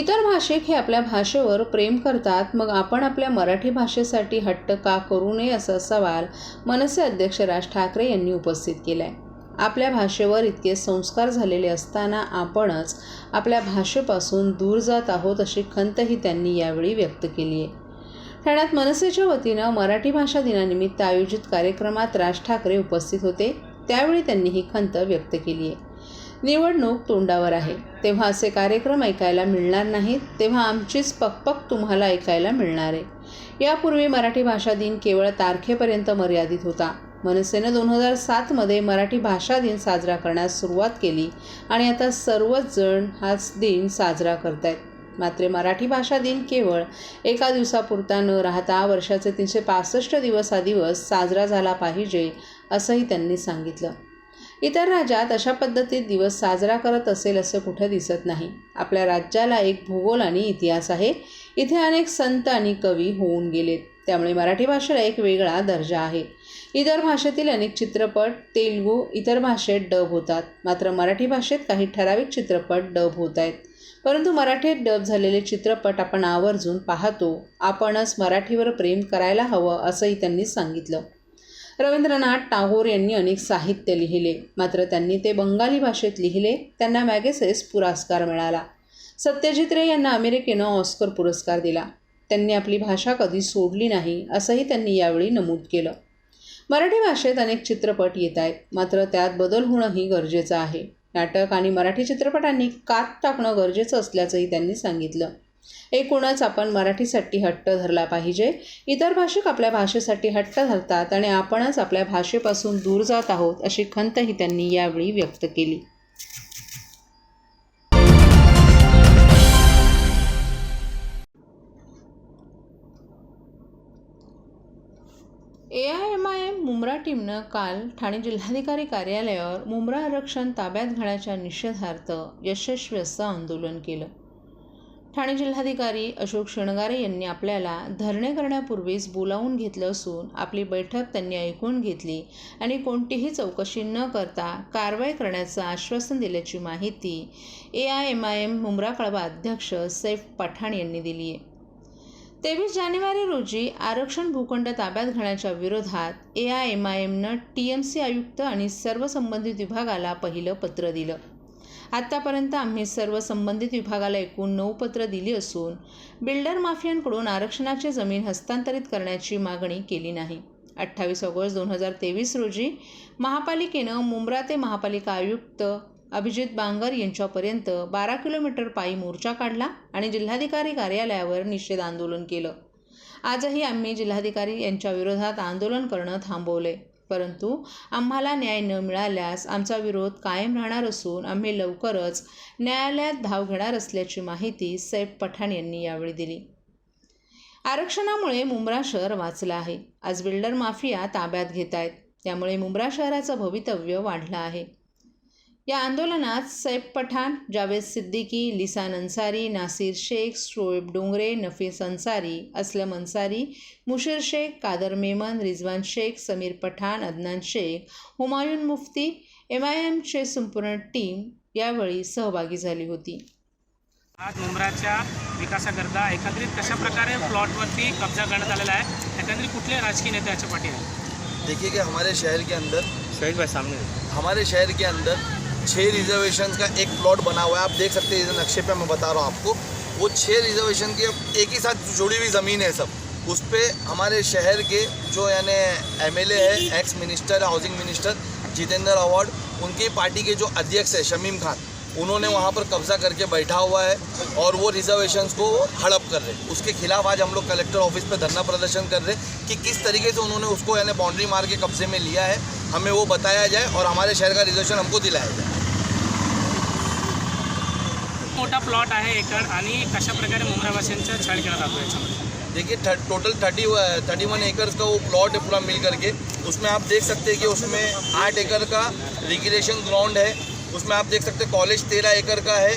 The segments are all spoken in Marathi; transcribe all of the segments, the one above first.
इतर भाषिक हे आपल्या भाषेवर प्रेम करतात मग आपण आपल्या मराठी भाषेसाठी हट्ट का करू नये असा सवाल मनसे अध्यक्ष राज ठाकरे यांनी उपस्थित केला आहे आपल्या भाषेवर इतके संस्कार झालेले असताना आपणच आपल्या भाषेपासून दूर जात आहोत अशी खंतही त्यांनी यावेळी व्यक्त केली आहे. ठाण्यात मनसेच्या वतीनं मराठी भाषा दिनानिमित्त आयोजित कार्यक्रमात राज ठाकरे उपस्थित होते त्यावेळी त्यांनी ही खंत व्यक्त केली आहे. निवडणूक तोंडावर आहे. तेव्हा असे कार्यक्रम ऐकायला मिळणार नाहीत तेव्हा आमचीच पकपक तुम्हाला ऐकायला मिळणार आहे. यापूर्वी मराठी भाषा दिन केवळ तारखेपर्यंत मर्यादित होता. मनसेनं दोन हजार सातमध्ये मराठी भाषा दिन साजरा करण्यास सुरुवात केली आणि आता सर्वच जण हाच दिन साजरा करत आहेत मात्र मराठी भाषा दिन केवळ एका दिवसापुरता न राहता वर्षाचे तीनशे पासष्ट दिवस हा दिवस साजरा झाला पाहिजे असंही त्यांनी सांगितलं. इतर राज्यात अशा पद्धतीत दिवस साजरा करत असेल असं कुठं दिसत नाही. आपल्या राज्याला एक भूगोल आणि इतिहास आहे. इथे अनेक संत आणि कवी होऊन गेलेत त्यामुळे मराठी भाषेला एक वेगळा दर्जा आहे. इतर भाषेतील अनेक चित्रपट तेलुगू इतर भाषेत डब होतात. मात्र मराठी भाषेत काही ठराविक चित्रपट डब होत आहेत. परंतु मराठीत डब झालेले चित्रपट आपण आवर्जून पाहतो. आपणच मराठीवर प्रेम करायला हवं असंही त्यांनी सांगितलं. रवींद्रनाथ टागोर यांनी अनेक साहित्य लिहिले. मात्र त्यांनी ते बंगाली भाषेत लिहिले त्यांना मॅगेसेस पुरस्कार मिळाला. सत्यजित रे यांना अमेरिकेनं ऑस्कर पुरस्कार दिला. त्यांनी आपली भाषा कधी सोडली नाही असंही त्यांनी यावेळी नमूद केलं. मराठी भाषेत अनेक चित्रपट येत आहेत मात्र त्यात बदल होणंही गरजेचं आहे. नाटक आणि मराठी चित्रपटांनी कात टाकणं गरजेचं असल्याचंही त्यांनी सांगितलं. एकूणच आपण मराठीसाठी हट्ट धरला पाहिजे? इतर भाषिक आपल्या भाषेसाठी हट्ट धरतात आणि आपणच आपल्या भाषेपासून दूर जात आहोत अशी खंतही त्यांनी यावेळी व्यक्त केली. A I M I M Mumbra टीमनं काल ठाणे जिल्हाधिकारी कार्यालयावर मुंब्रा आरक्षण ताब्यात घेण्याच्या निषेधार्थ यशस्वी असं आंदोलन केलं. ठाणे जिल्हाधिकारी अशोक शृंगारे यांनी आपल्याला धरणे करण्यापूर्वीच बोलावून घेतलं असून आपली बैठक त्यांनी ऐकून घेतली आणि कोणतीही चौकशी न करता कारवाई करण्याचं आश्वासन दिल्याची माहिती A I M I M Mumbra Kalwa अध्यक्ष सैफ पठाण यांनी दिली आहे. तेवीस जानेवारी रोजी आरक्षण भूखंड ताब्यात घेण्याच्या विरोधात ए आय एम आय एमनं टी एम सी आयुक्त आणि सर्व संबंधित विभागाला पहिलं पत्र दिलं. आत्तापर्यंत आम्ही सर्व संबंधित विभागाला एकूण नऊ पत्र दिली असून बिल्डर माफियांकडून आरक्षणाची जमीन हस्तांतरित करण्याची मागणी केली नाही. अठ्ठावीस ऑगस्ट दोन हजार तेवीस रोजी महापालिकेनं मुंब्रा ते महापालिका आयुक्त अभिजित बांगर यांच्यापर्यंत बारा किलोमीटर पायी मोर्चा काढला आणि जिल्हाधिकारी कार्यालयावर निषेध आंदोलन केलं. आजही आम्ही जिल्हाधिकारी यांच्या विरोधात आंदोलन करणं थांबवले परंतु आम्हाला न्याय न मिळाल्यास आमचा विरोध कायम राहणार असून आम्ही लवकरच न्यायालयात धाव घेणार असल्याची माहिती सैफ पठाण यांनी यावेळी दिली. आरक्षणामुळे मुंब्रा शहर वाचलं आहे. आज बिल्डर माफिया ताब्यात घेत आहेत त्यामुळे मुंब्रा शहराचं भवितव्य वाढलं आहे. या आंदोलनात सैफ पठाण जावेद सिद्दीकी लिसान अन्सारी नासिर शेख शोएब डोंगरे नफीस अन्सारी असलम अन्सारी मुशीर शेख कादर मेमन रिजवान शेख समीर पठाण अदनान शेख हुमायून मुफ्ती एम आय एमचे संपूर्ण टीम यावेळी सहभागी झाली होती. आज मुंब्राच्या विकासाकरता एकत्रित कशा प्रकारे प्लॉटवरती कब्जा करण्यात आलेला आहे एकंदरीत कुठले राजकीय नेते याच्या पाठी आहेत देखिए कि हमारे शहर के अंदर शहीद भाई सामने. हमारे शहर के अंदर छः रिजर्वेशन का एक प्लॉट बना हुआ है। आप देख सकते हैं नक्शे पे मैं बता रहा हूँ आपको। वो छः रिजर्वेशन की एक ही साथ जुड़ी हुई ज़मीन है सब। उस पर हमारे शहर के जो यानी एमएलए है ex minister housing minister Jitendra Awhad, उनकी पार्टी के जो अध्यक्ष है, शमीम खान, उन्होंने वहाँ पर कब्जा करके बैठा हुआ है और वो रिजर्वेशंस को हड़प कर रहे हैं। उसके खिलाफ आज हम लोग कलेक्टर ऑफ़िस पे धरना प्रदर्शन कर रहे हैं कि किस तरीके से उन्होंने उसको यानी बाउंड्री मार के कब्जे में लिया है। हमें वो बताया जाए और हमारे शहर का रिजर्वेशन हमको दिलाया जाए। मोठा प्लॉट आहे एकड कशा प्रकारे मुंब्रावासियांचा छळ केला जातो देखिए total thirty thirty one acres का वो प्लॉट है पूरा मिल करके। उसमें आप देख सकते हैं कि उसमें आठ एकड़ का रिक्रिएशन ग्राउंड है। उसमें आप देख सकते हैं कॉलेज तेरह एकड़ का है।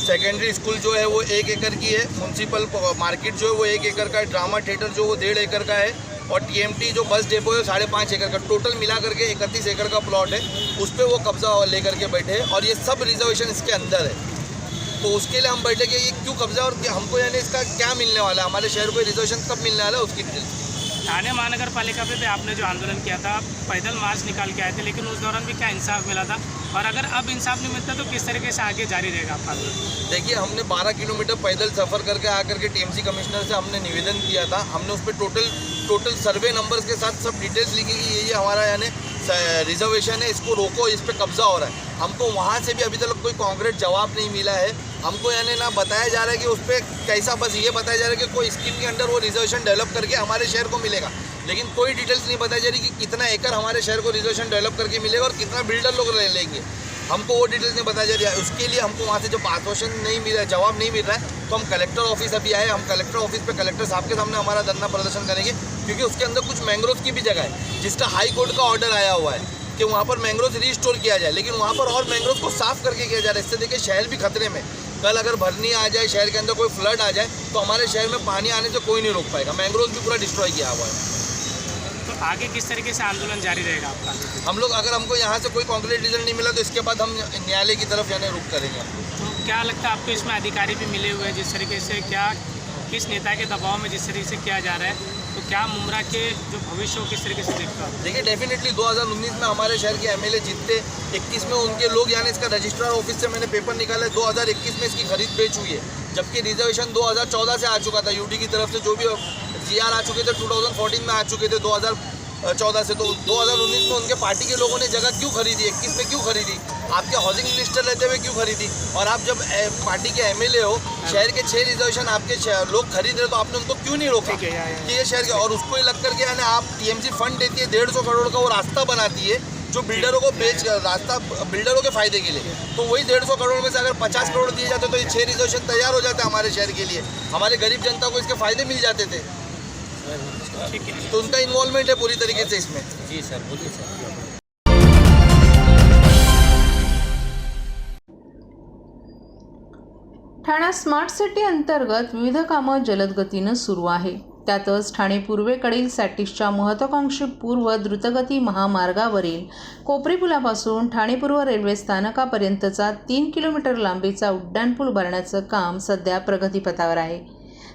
सेकेंडरी स्कूल जो है वो एक एकड़ की है। म्यूनसिपल मार्केट जो है वो एक एकड़ का है। ड्रामा थिएटर जो वो डेढ़ एकड़ का है। और टीएमटी जो बस डेपो है साढ़े पाँच एकड़ का। टोटल मिला करके इकतीस एकड़ का प्लॉट है। उस पर वो कब्जा लेकर के बैठे हैं। और ये सब रिजर्वेशन इसके अंदर है। तो उसके लिए हम बैठे कि ये क्यों कब्जा और हमको यानी इसका क्या मिलने वाला है? हमारे शहर को रिजर्वेशन कब मिलने वाला है उसकी डिटेल थाने महानगर पालिका पे भी आपने जो आंदोलन किया था आप पैदल मार्च निकाल के आए थे लेकिन उस दौरान भी क्या इंसाफ मिला था? और अगर अब इंसाफ नहीं मिलता तो किस तरीके से आगे जारी रहेगा आपका आंदोलन? देखिए हमने 12 किलोमीटर पैदल सफ़र करके आकर के टीएमसी कमिश्नर से हमने निवेदन किया था। हमने उस पर टोटल टोटल सर्वे नंबर्स के साथ सब डिटेल्स लिखी कि ये ये हमारा यानी रिजर्वेशन है इसको रोको इस पर कब्जा हो रहा है। हमको वहाँ से भी अभी तक कोई कॉन्क्रीट जवाब नहीं मिला है। हमको यानी ना बताया जा रहा है कि उस पर कैसा बस ये बताया जा रहा है कि कोई स्कीम के अंडर वो रिजर्वेशन डेवलप करके हमारे शहर को मिलेगा। लेकिन कोई डिटेल्स नहीं बताई जा रही कि कितना एकड़ हमारे शहर को रिजर्वेशन डेवलप करके मिलेगा और कितना बिल्डर लोग ले लेंगे। हमको वो डिटेल्स नहीं बताया जा रही है। उसके लिए हमको वहाँ से जब आश्वासन नहीं मिल रहा है, जवाब नहीं मिल रहा है तो हम कलेक्टर ऑफ़िस अभी आए हम कलेक्टर ऑफ़िस पे कलेक्टर साहब के सामने हमारा धरना प्रदर्शन करेंगे, क्योंकि उसके अंदर कुछ मैंग्रोव की भी जगह है, जिसका हाई कोर्ट का ऑर्डर आया हुआ है कि वहाँ पर मैंग्रोव रिस्टोर किया जाए। लेकिन वहाँ पर और मैंग्रोव को साफ़ करके किया जा रहा है। इससे देखिए शहर भी खतरे में कल अगर भरनी आ जाए शहर के अंदर कोई फ्लड आ जाए तो हमारे शहर में पानी आने से कोई नहीं रोक पाएगा। मैंग्रोव भी पूरा डिस्ट्रॉय किया हुआ है। तो आगे किस तरीके से आंदोलन जारी रहेगा आपका? हम लोग अगर हमको यहाँ से कोई कॉन्क्रीट रिजल्ट नहीं मिला तो इसके बाद हम न्यायालय की तरफ यानी रुक करेंगे। तो क्या लगता है आपको इसमें अधिकारी भी मिले हुए हैं? जिस तरीके से क्या किस नेता के दबाव में जिस तरीके से किया जा रहा है तो क्या मुमरा के जो भविष्य किस तरीके से देखता है देखिए डेफिनेटली 2019 में हमारे शहर के एमएलए जीतते 21 में उनके लोग, यानी इसका रजिस्ट्रार ऑफ़िस से मैंने पेपर निकाला दो 2021 में इसकी खरीद बेच हुई है। जबकि रिजर्वेशन 2014 से आ चुका था यूटी की तरफ़ से जो भी जीआर आ चुके थे 2014 में आ चुके थे 2014 से तो 2019 में उनके पार्टी के लोगों ने जगह क्यों खरीदी 21 में क्यों खरीदी? आपके हाउसिंग मिनिस्टर रहते हुए क्यों खरीदी? और आप जब पार्टी के एमएलए हो शहर के छह रिजर्वेशन आपके शहर- लोग खरीद रहे तो आपने उनको क्यों नहीं रोका? ठीक है, या- या- कि ये शहर के और उसको ही लग करके यानी आप टीएमसी फंड देती है डेढ़ सौ करोड़ का वो रास्ता बनाती है जो बिल्डरों को बेच रास्ता बिल्डरों के फायदे के लिए। तो वही डेढ़ सौ करोड़ में से अगर पचास करोड़ दिए जाते तो ये छः रिजर्वेशन तैयार हो जाते हमारे शहर के लिए। हमारे गरीब जनता को इसके फायदे मिल जाते थे। ठीक है तो उनका इन्वॉल्वमेंट है पूरी तरीके से इसमें। जी सर बोलिए सर। ठाणा स्मार्ट सिटी अंतर्गत विविध कामं जलद गतीनं सुरू आहे. त्यातच ठाणे पूर्वेकडील सॅटिसच्या महत्त्वाकांक्षी पूर्व द्रुतगती महामार्गावरील कोपरी पुलापासून ठाणे पूर्व रेल्वे स्थानकापर्यंतचा तीन किलोमीटर लांबीचा उड्डाणपूल उभारण्याचं काम सध्या प्रगतीपथावर आहे.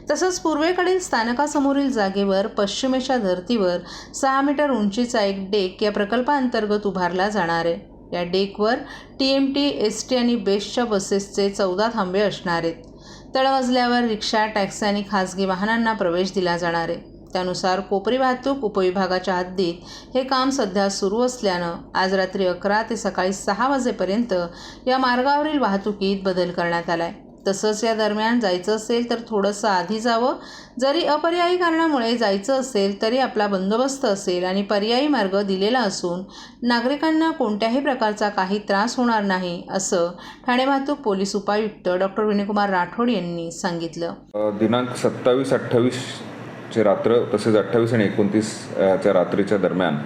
तसंच पूर्वेकडील स्थानकासमोरील जागेवर पश्चिमेच्या धर्तीवर सहा मीटर उंचीचा एक डेक या प्रकल्पाअंतर्गत उभारला जाणार आहे. या डेकवर T M T S T आणि बेस्टच्या बसेसचे चौदा थांबे असणार आहेत. तळमजल्यावर रिक्षा टॅक्सी आणि खाजगी वाहनांना प्रवेश दिला जाणार आहे. त्यानुसार कोपरी वाहतूक उपविभागाच्या हद्दीत हे काम सध्या सुरू असल्यानं आज रात्री अकरा ते सकाळी सहा वाजेपर्यंत या मार्गावरील वाहतुकीत बदल करण्यात आला आहे तसंच या दरम्यान जायचं असेल तर थोडंसं आधी जावं. जरी अपर्यायी कारणामुळे जायचं असेल तरी आपला बंदोबस्त असेल आणि पर्यायी मार्ग दिलेला असून नागरिकांना कोणत्याही प्रकारचा काही त्रास होणार नाही असं ठाणे वाहतूक पोलीस उपायुक्त डॉक्टर विनयकुमार राठोड यांनी सांगितलं. दिनांक सत्तावीस अठ्ठावीसचे रात्र तसेच अठ्ठावीस आणि एकोणतीस च्या रात्रीच्या दरम्यान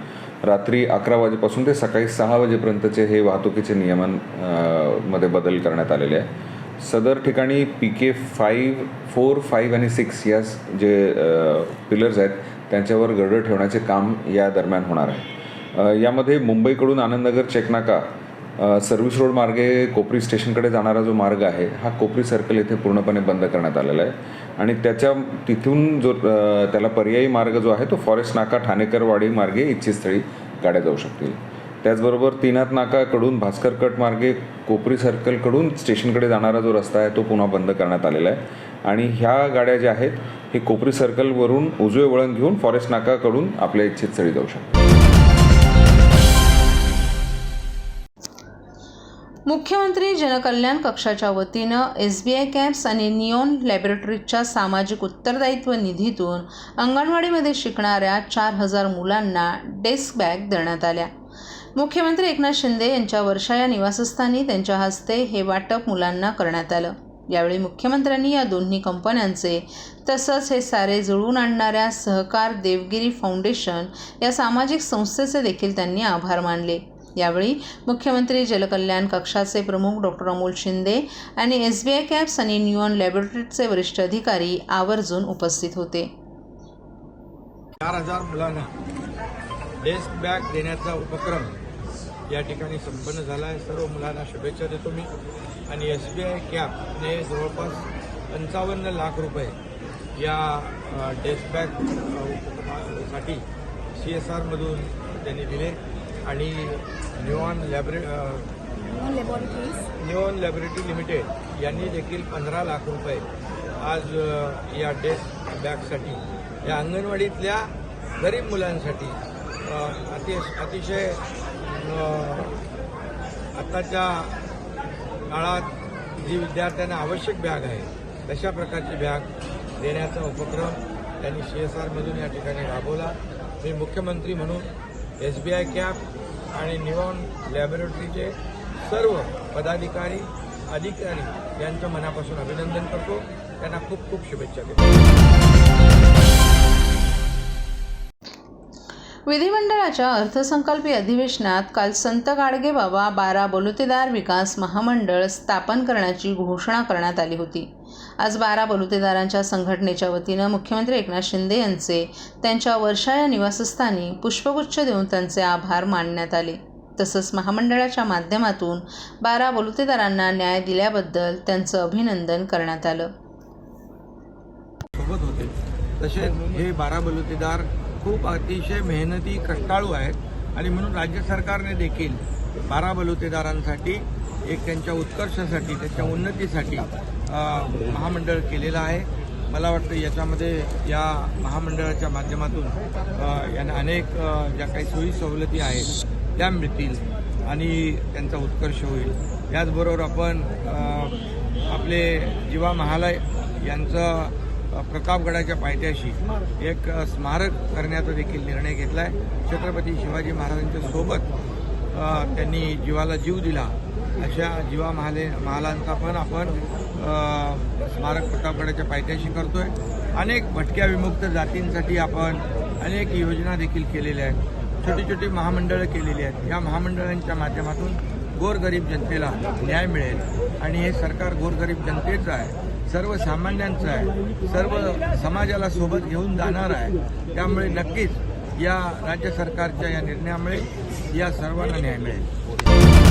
रात्री अकरा वाजेपासून ते सकाळी सहा वाजेपर्यंतचे हे वाहतुकीचे नियमनमध्ये बदल करण्यात आलेले आहे. सदर ठिकाणी P K five four five आणि सिक्स या जे पिलर्स आहेत त्यांच्यावर गर्डर ठेवण्याचे काम या दरम्यान होणार आहे. यामध्ये मुंबईकडून आनंदनगर चेकनाका सर्व्हिस रोड मार्गे कोपरी स्टेशनकडे जाणारा जो मार्ग आहे हा कोपरी सर्कल येथे पूर्णपणे बंद करण्यात आलेला आहे. आणि त्याच्या तिथून जो त्याला पर्यायी मार्ग जो आहे तो फॉरेस्ट नाका ठाणेकरवाडी मार्गे इच्छितस्थळी गाड्या जाऊ शकतील. त्याचबरोबर तीनाथ नाकाकडून भास्कर कट मार्गे कोपरी सर्कलकडून स्टेशनकडे जाणारा जो रस्ता आहे तो पुन्हा बंद करण्यात आलेला आहे. आणि ह्या गाड्या ज्या आहेत हे कोपरी सर्कलवरून उजवे वळण घेऊन फॉरेस्ट नाकाकडून आपल्या इच्छित स्थळी जाऊ शकतात. मुख्यमंत्री जनकल्याण कक्षाच्या वतीनं एस बी आय कॅम्प्स आणि नियॉन लॅबोरेटरीजच्या सामाजिक उत्तरदायित्व निधीतून अंगणवाडीमध्ये शिकणाऱ्या चार हजार मुलांना डेस्क बॅग देण्यात आल्या. मुख्यमंत्री एकनाथ शिंदे यांच्या वर्षा या निवासस्थानी त्यांच्या हस्ते हे वाटप मुलांना करण्यात आलं. यावेळी मुख्यमंत्र्यांनी या दोन्ही कंपन्यांचे तसंच हे सारे जुळवून आणणाऱ्या सहकार देवगिरी फाउंडेशन या सामाजिक संस्थेचे देखील त्यांनी आभार मानले. यावेळी मुख्यमंत्री जलकल्याण कक्षाचे प्रमुख डॉक्टर अमोल शिंदे आणि एस बी आय कॅप्स आणि न्यूऑन लॅबोरेटरीचे वरिष्ठ अधिकारी आवर्जून उपस्थित होते. चार हजार मुलांना डेस्क बॅग देण्याचा उपक्रम या ठिकाणी संपन्न झाला आहे. सर्व मुलांना शुभेच्छा देतो मी. आणि एस बी आय कॅपने जवळपास पंचावन्न लाख रुपये या डेस्कबॅकसाठी सी एस आरमधून त्यांनी दिले. आणि न्यूऑन लॅबरे न्यूऑन लॅबोरेटरी लिमिटेड यांनी देखील पंधरा लाख रुपये आज या डेस्क बॅगसाठी या अंगणवाडीतल्या गरीब मुलांसाठी अ, अति अतिशय आत्ताच्या काळात जी विद्यार्थ्यांना आवश्यक बॅग आहे तशा प्रकारची बॅग देण्याचा उपक्रम त्यांनी सी एस आरमधून या ठिकाणी राबवला. मी मुख्यमंत्री म्हणून एस बी आय कॅप आणि निवॉन लॅबोरेटरीचे सर्व पदाधिकारी अधिकारी यांचं मनापासून अभिनंदन करतो. त्यांना खूप खूप शुभेच्छा देतो. विधिमंडळाच्या अर्थसंकल्पीय अधिवेशनात काल संत गाडगे बाबा बारा बलुतेदार विकास महामंडळ स्थापन करण्याची घोषणा करण्यात आली होती. आज बारा बलुतेदारांच्या संघटनेच्या वतीनं मुख्यमंत्री एकनाथ शिंदे यांचे त्यांच्या वर्षा या निवासस्थानी पुष्पगुच्छ देऊन त्यांचे आभार मानण्यात आले. तसंच महामंडळाच्या माध्यमातून बारा बलुतेदारांना न्याय दिल्याबद्दल त्यांचं अभिनंदन करण्यात आलं. तसेच हे बारा बलुतेदार खूप अतिशय मेहनती कष्टाळू आहेत. आणि म्हणून राज्य सरकारने देखील बारा बलुतेदारांसाठी एक त्यांच्या उत्कर्षासाठी त्यांच्या उन्नतीसाठी महामंडळ केलेलं आहे. मला वाटतं याच्यामध्ये या महामंडळाच्या माध्यमातून यांना अनेक ज्या काही सोयी सवलती आहेत त्या मिळतील आणि त्यांचा उत्कर्ष होईल. याचबरोबर आपण आपले जीवा महालय यांचं प्रतापगडाच्या पायथ्याशी एक स्मारक करण्याचा देखील निर्णय घेतला आहे छत्रपती शिवाजी महाराजांच्या सोबत त्यांनी जीवाला जीव दिला. अशा जीवा महाले महालांचा पण आपण स्मारक प्रतापगडाच्या पायथ्याशी करतोय. अनेक भटक्या विमुक्त जातींसाठी आपण अनेक योजना देखील केलेल्या आहेत. छोटी छोटी महामंडळं केलेली आहेत. या महामंडळांच्या माध्यमातून गोरगरीब जनतेला न्याय मिळेल. आणि हे सरकार गोरगरीब जनतेचं आहे. सर्वसामान्यांचं आहे. सर्व समाजाला सोबत घेऊन जाणार आहे. त्यामुळे नक्कीच या राज्य सरकारच्या या निर्णयामुळे या सर्वांना न्याय मिळेल.